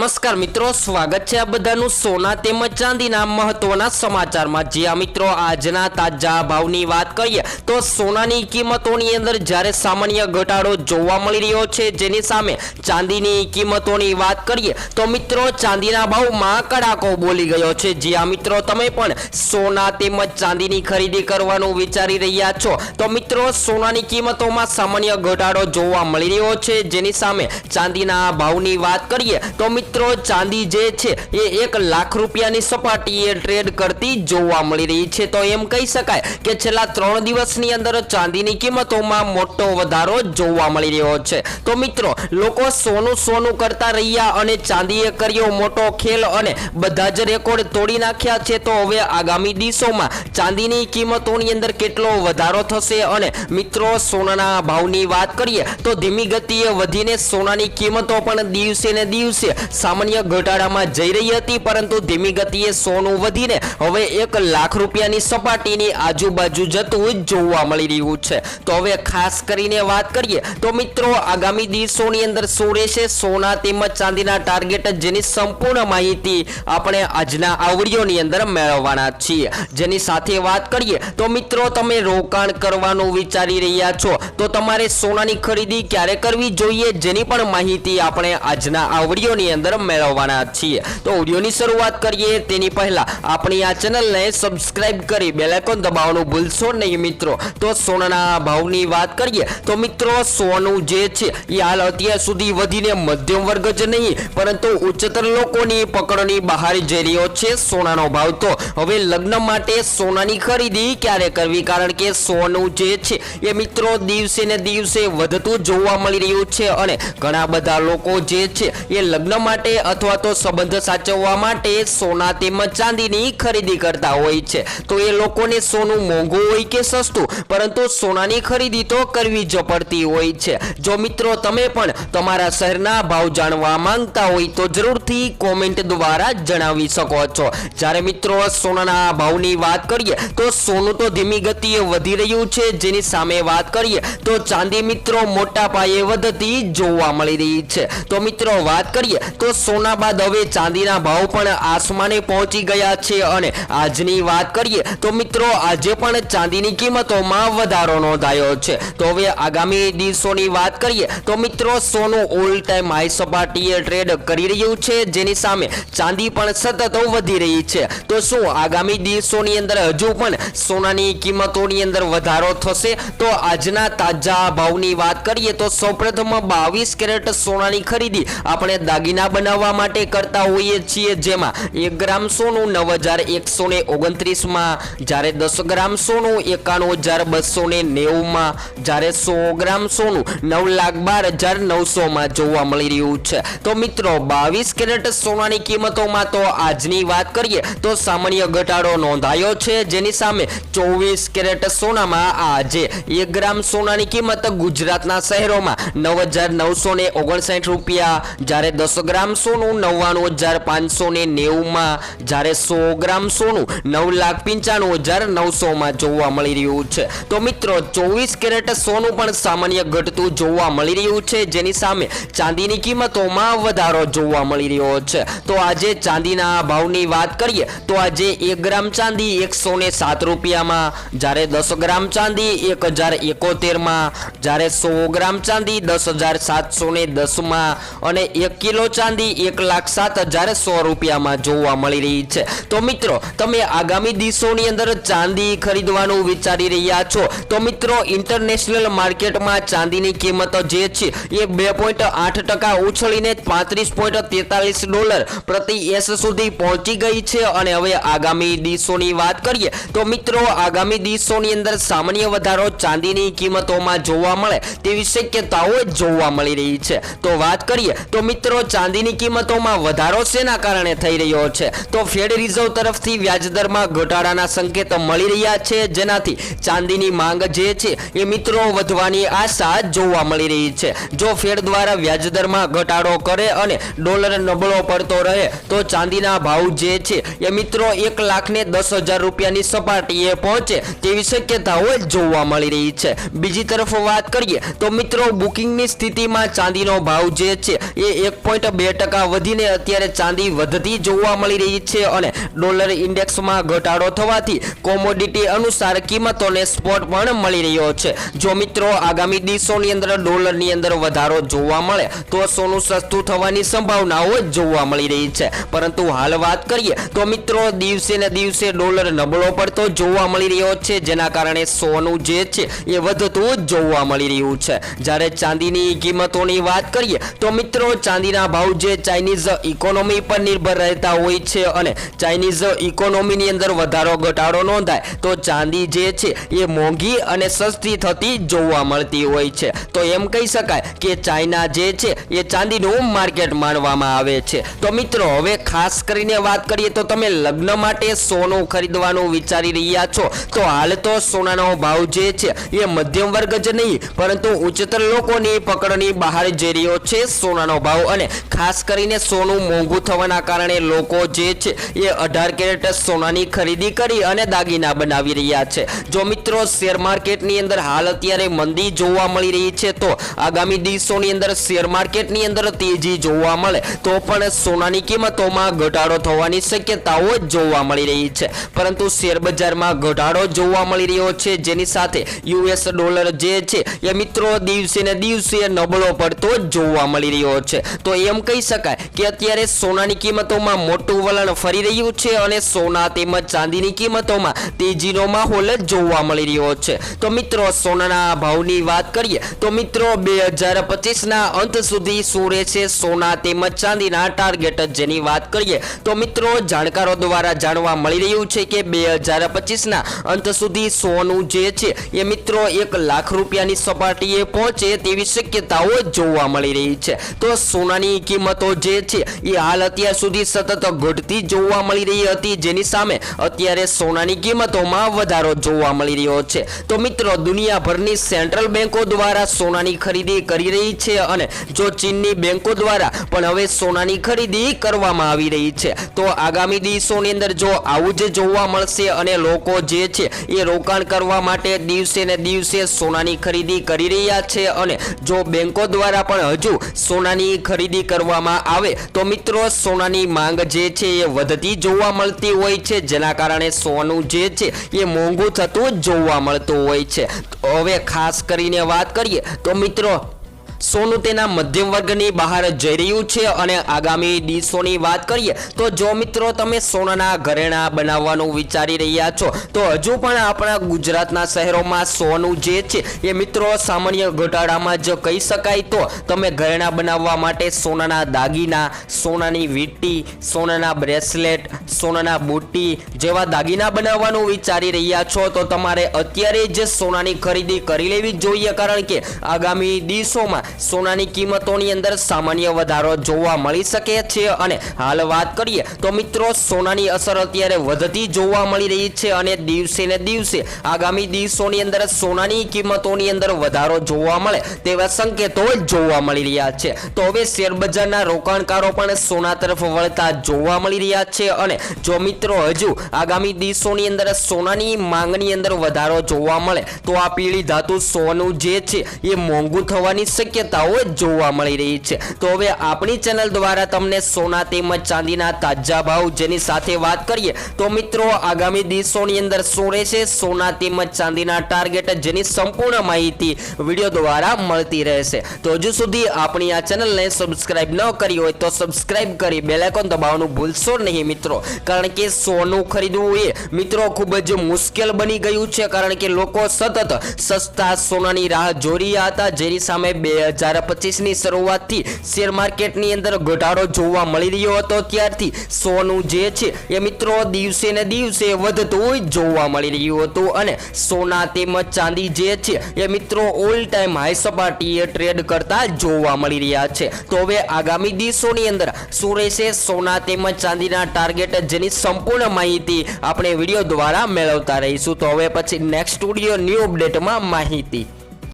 નમસ્કાર મિત્રો, સ્વાગત છે આ બધાનું સોના તેમજ ચાંદીના મહત્વના સમાચારમાં. જ્યાં મિત્રો આજના તાજા ભાવની વાત કરીએ, તો સોનાની કિંમતોની અંદર જ્યારે સામાન્ય ઘટાડો જોવા મળી રહ્યો છે જેની સામે ચાંદીની કિંમતોની વાત કરીએ, તો મિત્રો ચાંદીના ભાવમાં કડાકો બોલી ગયો છે. જ્યાં મિત્રો, તમે પણ સોના તેમજ ચાંદીની ખરીદી કરવાનું વિચારી રહ્યા છો. તો મિત્રો, સોનાની કિંમતોમાં સામાન્ય ઘટાડો જોવા મળી રહ્યો છે જેની સામે ચાંદીના ભાવની વાત કરીએ, તો મિત્રો ચાંદી જે છે, એ એક લાખ રૂપિયાની સપાટીએ ટ્રેડ કરતી જોવા મળી રહી છે. તો એમ કહી શકાય કે છેલ્લા ત્રણ દિવસની અંદર ચાંદીની કિંમતોમાં મોટો વધારો જોવા મળી રહ્યો છે. તો મિત્રો, લોકો સોનું સોનું કરતા રહ્યા અને ચાંદીએ કર્યો મોટો ખેલ અને બધા જ રેકોર્ડ તોડી નાખ્યા છે. તો હવે આગામી દિવસોમાં ચાંદીની કિંમતોની અંદર કેટલો વધારો થશે અને મિત્રો, સોનાના ભાવની વાત કરીએ તો ધીમી ગતિએ વધીને સોનાની કિંમતો પણ દિવસે ને દિવસે સામાન્ય ઘટાડામાં જઈ રહી હતી, પરંતુ ધીમી ગતિએ સોનું વધીને હવે એક લાખ રૂપિયાની સપાટીની આજુબાજુ જતું જોવા મળી રહ્યું છે. તો હવે ખાસ કરીને વાત કરીએ, તો મિત્રો આગામી દિવસોની અંદર શું રહેશે? સોના તેમજ ચાંદીના ટાર્ગેટ જેની સંપૂર્ણ માહિતી આપણે આજના આવડીઓની અંદર મેળવવાના છીએ. જેની સાથે વાત કરીએ, તો મિત્રો તમે રોકાણ કરવાનું વિચારી રહ્યા છો. તો તમારે સોનાની ખરીદી ક્યારે કરવી જોઈએ? જેની પણ માહિતી આપણે આજના આ વિડીયોની અંદર મેળવવાના છીએ. તો ઓડિયોની શરૂઆત કરીએ. તેની પહેલા આપણી આ ચેનલને સબસ્ક્રાઇબ કરી બેલ આઇકોન દબાવવાનું ભૂલશો નહીં મિત્રો. તો સોનાના ભાવની વાત કરીએ, તો મિત્રો સોનું જે છે, એ હાલ અત્યાર સુધી વધીને મધ્યમ વર્ગ જ નહીં, પરંતુ ઉચ્ચતર લોકોની પકડની બહાર જઈ રહ્યો છે સોનાનો ભાવ. તો હવે લગ્ન માટે સોનાની ખરીદી ક્યારે કરવી? કારણ કે સોનું જે છે, એ મિત્રો દિવસે ને દિવસે વધતું જોવા મળી રહ્યું છે અને ઘણા બધા લોકો જે છે, એ લગ્ન માટે અથવા તો સંબંધ સાચવવા માટે સોના તેમજ ચાંદીની ખરીદી કરતા હોય છે. તો એ લોકોને સોનું મોંઘું હોય કે સસ્તું, પરંતુ સોનાની ખરીદી તો કરવી જ પડતી હોય છે. જો મિત્રો તમે પણ તમારા શહેરના ભાવ જાણવા માંગતા હોય તો જરૂરથી કોમેન્ટ દ્વારા જણાવી શકો છો. જ્યારે મિત્રો સોનાના ભાવની વાત કરીએ, તો સોનું તો ધીમી ગતિએ વધી રહ્યું છે. જેની સામે વાત કરીએ, તો ચાંદી મિત્રો મોટા પાયે વધતી જોવા મળી રહી છે. તો મિત્રો વાત કરીએ, તો સોના બાદ હવે ચાંદીના ભાવ પણ આસમાને પહોંચી ગયા છે અને આજની વાત કરીએ તો મિત્રો, આજે પણ ચાંદીની કિંમતોમાં વધારો નોંધાયો છે. તો હવે આગામી દિવસોની વાત કરીએ તો મિત્રો, સોનું ઓલ ટાઈમ હાઈ સપાટીએ ટ્રેડ કરી રહ્યું છે, જેની સામે ચાંદી પણ સતત વધી રહી છે. તો શું આગામી દિવસોની અંદર હજુ પણ સોનાની કિંમતોની અંદર વધારો થશે? તો આજના તાજા ભાવની વાત કરીએ તો સૌપ્રથમ બાવીસ કેરેટ સોનાની ખરીદી આપણે દાગીના બનાવવા માટે કરતા હોઈએ છીએ, જેમાં એક ગ્રામ સોનું, નવ હજાર એકસો ને ઓગણત્રીસમાં, જ્યારે દસ ગ્રામ સોનું, એકાણું હજાર બસો ને નેવુંમાં, જ્યારે સો ગ્રામ સોનું, નવ લાખ બાર હજાર નવસોમાં જોવા મળી રહ્યું છે. તો મિત્રો, બાવીસ કેરેટ સોનાની કિંમતોમાં તો આજની વાત કરીએ, તો સામાન્ય ઘટાડો નોંધાયો છે. જેની સામે ચોવીસ કેરેટ સોનામાં આજે એક ગ્રામ સોનાની કિંમત ગુજરાતના શહેરોમાં નવ હજાર નવસો ને ઓગણસાઠ રૂપિયા, જ્યારે દસ ગ્રામ સોનું નવ્વાણું હજાર પાંચસો ને નેવુંમાં. જ્યારે સો ગ્રામ સોનું નવ લાખ પંચાણું હજાર નવસોમાં જોવા મળી રહ્યું છે. તો મિત્રો, ચોવીસ કેરેટ સોનું પણ સામાન્ય ઘટતું જોવા મળી રહ્યું છે. જેની સામે ચાંદીની કિંમતોમાં વધારો જોવા મળી રહ્યો છે. તો આજે ચાંદીના ભાવની વાત કરીએ, તો આજે એક ગ્રામ ચાંદી એકસો ને સાત રૂપિયામાં. જ્યારે દસ ગ્રામ ચાંદી એક હજાર એકોતેરમાં. જ્યારે સો ગ્રામ ચાંદી દસ હજાર સાતસો ને દસમાં. અને એક કિલો ચાંદી એક લાખ સાત હજાર સો રૂપિયામાં જોવા મળી રહી છે. તો મિત્રો, તમે આગામી દિવસોની અંદર ચાંદી ખરીદવાનું વિચારી રહ્યા છો. તો મિત્રો ઇન્ટરનેશનલ માર્કેટમાં ચાંદીની કિંમત જે છે, એ બે પોઈન્ટ આઠ ટકા ઉછળીને પાંત્રીસ પોઈન્ટ તેતાલીસ ડોલર પ્રતિ એસ સુધી પહોંચી ગઈ છે. અને હવે આગામી દિવસોની વાત કરીએ, તો મિત્રો, આગામી દિવસોની અંદર સામાન્ય વધારો ચાંદીની કિંમતોમાં જોવા મળે તેવી શક્યતાઓ જોવા મળી રહી છે. તો વાત કરીએ, તો મિત્રો ચાંદીની કિંમતોમાં વધારો શેના કારણે થઈ રહ્યો છે? તો ફેડ રિઝર્વ તરફથી વ્યાજદરમાં ઘટાડાના સંકેત મળી રહ્યા છે. જેનાથી ચાંદીની માંગ જે છે એ મિત્રો વધવાની આશા જોવા મળી રહી છે. જો ફેડ દ્વારા વ્યાજદરમાં ઘટાડો કરે અને ડોલર નબળો પડતો રહે, તો ચાંદીના ભાવ જે છે એ મિત્રો એક લાખને દસ હજાર રૂપિયાની સપાટીએ પહોંચે તેવી શક્યતાઓ જોવા મળી રહી છે. બીજી તરફ વાત કરીએ, તો મિત્રો બુકિંગની સ્થિતિમાં ચાંદીનો ભાવ જે છે એ એક પોઈન્ટ બે બે ટકા વધીને અત્યારે ચાંદી વધતી જોવા મળી રહી છે અને ડોલર ઇન્ડેક્સમાં ઘટાડો થવાથી કોમોડિટી અનુસાર કિંમતોને સ્પોટ પણ મળી રહ્યો છે. જો મિત્રો આગામી દિવસોની અંદર ડોલરની અંદર વધારો જોવા મળે, તો સોનું સસ્તું થવાની સંભાવનાઓ જોવા મળી રહી છે. પરંતુ હાલ વાત કરીએ, તો મિત્રો દિવસે ને દિવસે ડોલર નબળો પડતો જોવા મળી રહ્યો છે, જેના કારણે સોનું જે છે એ વધતું જોવા મળી રહ્યું છે. જ્યારે ચાંદીની કિંમતોની વાત કરીએ, તો મિત્રો ચાંદીના ભાવ જે ચાઇનીઝ ઇકોનોમી પર નિર્ભર રહેતા હોય છે અને ચાઇનીઝ ઇકોનોમીની અંદર વધારો ઘટાડો નોંધાય, તો ચાંદી જે છે એ મોંઘી અને સસ્તી થતી જોવા મળતી હોય છે. તો એમ કહી શકાય કે ચાઇના જે છે એ ચાંદીનું માર્કેટ માનવામાં આવે છે. તો મિત્રો, હવે ખાસ કરીને વાત કરીએ તો તમે લગ્ન માટે સોનું ખરીદવાનું વિચારી રહ્યા છો, તો હાલ તો સોનાનો ભાવ જે છે એ મધ્યમ વર્ગ જ નહીં, પરંતુ ઉચ્ચતર લોકોની પકડની બહાર જઈ રહ્યો છે સોનાનો ભાવ અને ખાસ કરીને સોનું મોંઘું થવાના કારણે લોકો જે છે એ અઢાર કેરેટ સોનાની ખરીદી કરી અને દાગીના બનાવી રહ્યા છે. જો મિત્રો, શેર માર્કેટની અંદર હાલ અત્યારે મંદી જોવા મળી રહી છે તો આગામી દિવસોની અંદર શેર માર્કેટની અંદર તેજી જોવા મળે. તો પણ સોનાની કિંમતોમાં ઘટાડો થવાની શક્યતાઓ જોવા મળી રહી છે. પરંતુ શેર બજારમાં ઘટાડો જોવા મળી રહ્યો છે. જેની સાથે યુએસ ડોલર જે છે એ મિત્રો, દિવસે ને દિવસે નબળો પડતો જોવા મળી રહ્યો છે. તો એમ કહી શકાય કે અત્યારે સોનાની કિંમતોમાં મોટું વલણ ફરી રહ્યું છે અને સોના તેમજ ચાંદીની કિંમતોમાં તેજીનો માહોલ જોવા મળી રહ્યો છે. તો મિત્રો, સોનાના ભાવની વાત કરીએ, તો મિત્રો, બે હજાર પચીસના અંત સુધી શું રહેશે સોના તેમજ ચાંદીના ટાર્ગેટ જેની વાત કરીએ, તો મિત્રો, જાણકારો દ્વારા જાણવા મળી રહ્યું છે કે બે હજાર પચીસના અંત સુધી સોનું જે છે એ મિત્રો એક લાખ રૂપિયાની સપાટીએ પહોંચે તેવી શક્યતાઓ જોવા મળી રહી છે. તો સોનાની કિંમતો જે છે, એ હાલ અત્યાર સુધી સતત ઘટતી જોવા મળી રહી હતી. જેની સામે અત્યારે સોનાની કિંમતોમાં વધારો જોવા મળી રહ્યો છે. તો મિત્રો, દુનિયાભરની સેન્ટ્રલ બેન્કો દ્વારા સોનાની ખરીદી કરી રહી છે અને જો ચીનની બેન્કો દ્વારા પણ હવે સોનાની ખરીદી કરવામાં આવી રહી છે, તો આગામી દિવસોની અંદર જો આવું જ જોવા મળશે અને લોકો જે છે, એ રોકાણ કરવા માટે દિવસે ને દિવસે સોનાની ખરીદી કરી રહ્યા છે અને જો બેન્કો દ્વારા પણ હજુ સોનાની ખરીદી કરવામાં આવે તો મિત્રો, સોનાની માંગ જે છે એ વધતી જોવા મળતી હોય છે. જેના કારણે સોનું જે છે એ મોંઘું થતું જોવા મળતું હોય છે. હવે ખાસ કરીને વાત કરીએ તો મિત્રો સોનું તેના મધ્યમ વર્ગની બહાર જઈ રહ્યું છે અને આગામી દિવસોની વાત કરીએ તો જો મિત્રો તમે સોનાના ઘરેણા બનાવવાનું વિચારી રહ્યા છો, તો હજુ પણ આપણા ગુજરાતના શહેરોમાં સોનું જે છે, એ મિત્રો સામાન્ય ઘટાડામાં જ કહી શકાય તો તમે ઘરેણા બનાવવા માટે સોનાના દાગીના, સોનાની વીંટી, સોનાના બ્રેસલેટ, સોનાના બુટ્ટી જેવા દાગીના બનાવવાનું વિચારી રહ્યા છો, તો તમારે અત્યારે જ સોનાની ખરીદી કરી લેવી જોઈએ, કારણ કે આગામી દિવસોમાં સોનાની કિંમતોની અંદર સામાન્ય વધારો જોવા મળી શકે છે. અને હાલ વાત કરીએ તો મિત્રો, સોનાની અસર અત્યારે વધતી જોવા મળી રહી છે અને દિવસે ને દિવસે આગામી દિવસોની અંદર સોનાની કિંમતોની અંદર વધારો જોવા મળે તેવા સંકેતો જોવા મળી રહ્યા છે. તો હવે શેરબજારના રોકાણકારો પણ સોના તરફ વળતા જોવા મળી રહ્યા છે અને જો મિત્રો હજુ આગામી દિવસોની અંદર સોનાની માંગની અંદર વધારો જોવા મળે, તો આ પીળી ધાતુ સોનું જે છે એ મોંઘું થવાની શક્યતાઓ જોવા મળી રહી છે. તો હવે આપણી ચેનલ દ્વારા તમને સોના તેમજ ચાંદીના તાજા ભાવ જેની સાથે વાત કરીએ, તો મિત્રો આગામી દિવસોની અંદર શું રહેશે? સોના તેમજ ચાંદીના ટાર્ગેટ જેની સંપૂર્ણ માહિતી વીડિયો દ્વારા મળતી રહેશે. તો હજુ સુધી આપણી આ ચેનલને સબસ્ક્રાઇબ ન કરી હોય તો સબસ્ક્રાઇબ કરી બેલાઇકોન દબાવવાનું ભૂલશો નહીં મિત્રો. કારણ કે સોનું ખરીદવું એ મિત્રો ખૂબ જ મુશ્કેલ બની ગયું છે. કારણ કે લોકો સતત સસ્તા સોનાની રાહ જોઈ રહ્યા હતા. જેની સામે બે હજાર પચીસની શરૂઆતથી શેર માર્કેટની અંદર ઘટાડો જોવા મળી રહ્યો હતો. ત્યારથી સોનું જે છે એ મિત્રો દિવસે ને દિવસે વધતું જોવા મળી રહ્યું હતું અને સોના તેમજ ચાંદી જે છે એ મિત્રો ઓલ ટાઈમ હાઈ સપાટીએ ટ્રેડ કરતા જોવા મળી રહ્યા છે. તો હવે આગામી દિવસોની અંદર શું રહેશે? સોના તેમજ ચાંદીના ટાર્ગેટ જેની સંપૂર્ણ માહિતી આપણે વીડિયો દ્વારા મેળવતા રહીશું. તો હવે પછી નેક્સ્ટ સ્ટુડિયો ન્યૂ અપડેટમાં માહિતી.